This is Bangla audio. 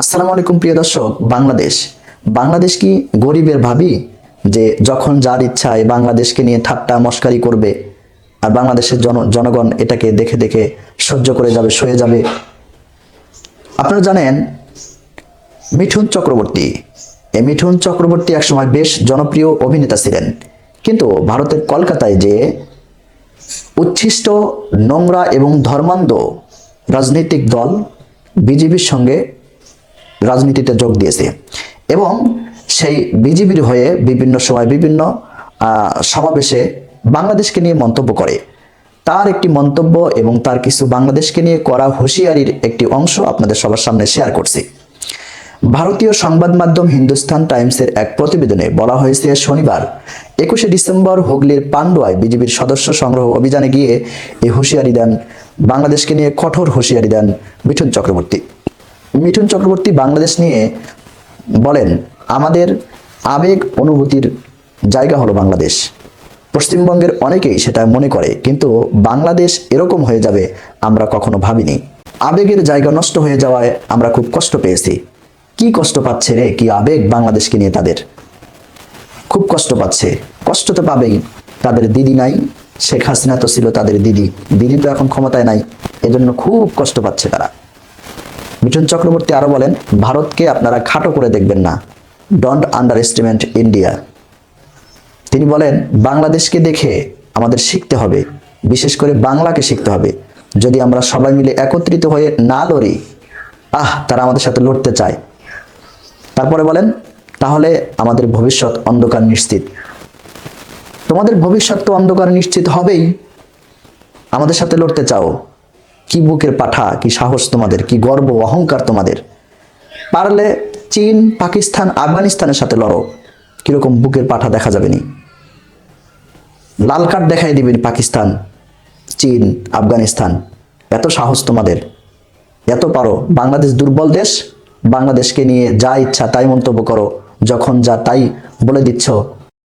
আসসালামু আলাইকুম প্রিয় দর্শক, বাংলাদেশ। বাংলাদেশ কি গরিবের ভাবি? যে যখন যার ইচ্ছায় বাংলাদেশকে নিয়ে ঠাট্টা মস্কারি করবে, আর বাংলাদেশের জন জনগণ এটাকে দেখে দেখে সহ্য করে যাবে, সয়ে যাবে? আপনারা জানেন, মিঠুন চক্রবর্তী। এই মিঠুন চক্রবর্তী একসময় বেশ জনপ্রিয় অভিনেতা ছিলেন। কিন্তু ভারতের কলকাতায় যে উচ্ছিষ্ট, নোংরা এবং ধর্মান্ধ রাজনৈতিক দল, বিজেপির সঙ্গে রাজনীতিতে যোগ দিয়েছে। এবং সেই বিজেপির হয়ে বিভিন্ন সময় বিভিন্ন সমাবেশে বাংলাদেশকে নিয়ে মন্তব্য করে। তার একটি মন্তব্য এবং তার কিছু বাংলাদেশকে নিয়ে করা হুঁশিয়ারির একটি অংশ আপনাদের সবার সামনে শেয়ার করছি। ভারতীয় সংবাদ মাধ্যম হিন্দুস্তান টাইমসের এক প্রতিবেদনে বলা হয়েছে, শনিবার একুশে ডিসেম্বর হুগলির পান্ডুয়ায় বিজেপির সদস্য সংগ্রহ অভিযানে গিয়ে এই হুঁশিয়ারি দেন বাংলাদেশকে নিয়ে কঠোর হুঁশিয়ারি দেন মিঠুন চক্রবর্তী। মিঠুন চক্রবর্তী বাংলাদেশ নিয়ে বলেন, আমাদের আবেগ অনুভূতির জায়গা হলো বাংলাদেশ। পশ্চিমবঙ্গের অনেকেই সেটা মনে করে, কিন্তু বাংলাদেশ এরকম হয়ে যাবে আমরা কখনো ভাবিনি। আবেগের জায়গা নষ্ট হয়ে যাওয়ায় আমরা খুব কষ্ট পেয়েছি। কি কষ্ট পাচ্ছে রে? কি আবেগ বাংলাদেশকে নিয়ে তাদের? খুব কষ্ট পাচ্ছে। কষ্ট তো পাবেই। তাদের দিদি নাই, শেখ হাসিনা তো ছিল তাদের দিদি। দিদি তো এখন ক্ষমতায় নাই। এজন্য খুব কষ্ট পাচ্ছে তারা। মিঠুন চক্রবর্তী আরও বলেন, ভারতকে আপনারা খাটো করে দেখবেন না। ডন্ট আন্ডার এস্টিমেট ইন্ডিয়া তিনি বলেন, বাংলাদেশকে দেখে আমাদের শিখতে হবে, বিশেষ করে বাংলাকে শিখতে হবে। যদি আমরা সবাই মিলে একত্রিত হয়ে না লড়ি, আহ, তারা আমাদের সাথে লড়তে চায়। তারপরে বলেন, তাহলে আমাদের ভবিষ্যৎ অন্ধকার নিশ্চিত। তোমাদের ভবিষ্যৎ তো অন্ধকার নিশ্চিত হবেই। আমাদের সাথে লড়তে চাও। কি বুকের পাঠা, কি সাহস তোমাদের, কি গর্ব, অহংকার তোমাদের? পারলে চীন, পাকিস্তান, আফগানিস্তানের সাথে লড়ো। কীরকম বুকের পাঠা দেখা যাবে নি? লাল কার্ড দেখাই দিবেন পাকিস্তান, চীন, আফগানিস্তান। এত সাহস তোমাদের। এত পারো। বাংলাদেশ দুর্বল দেশ, বাংলাদেশকে নিয়ে যা ইচ্ছা তাই মন্তব্য করো। যখন যা তাই বলে দিচ্ছ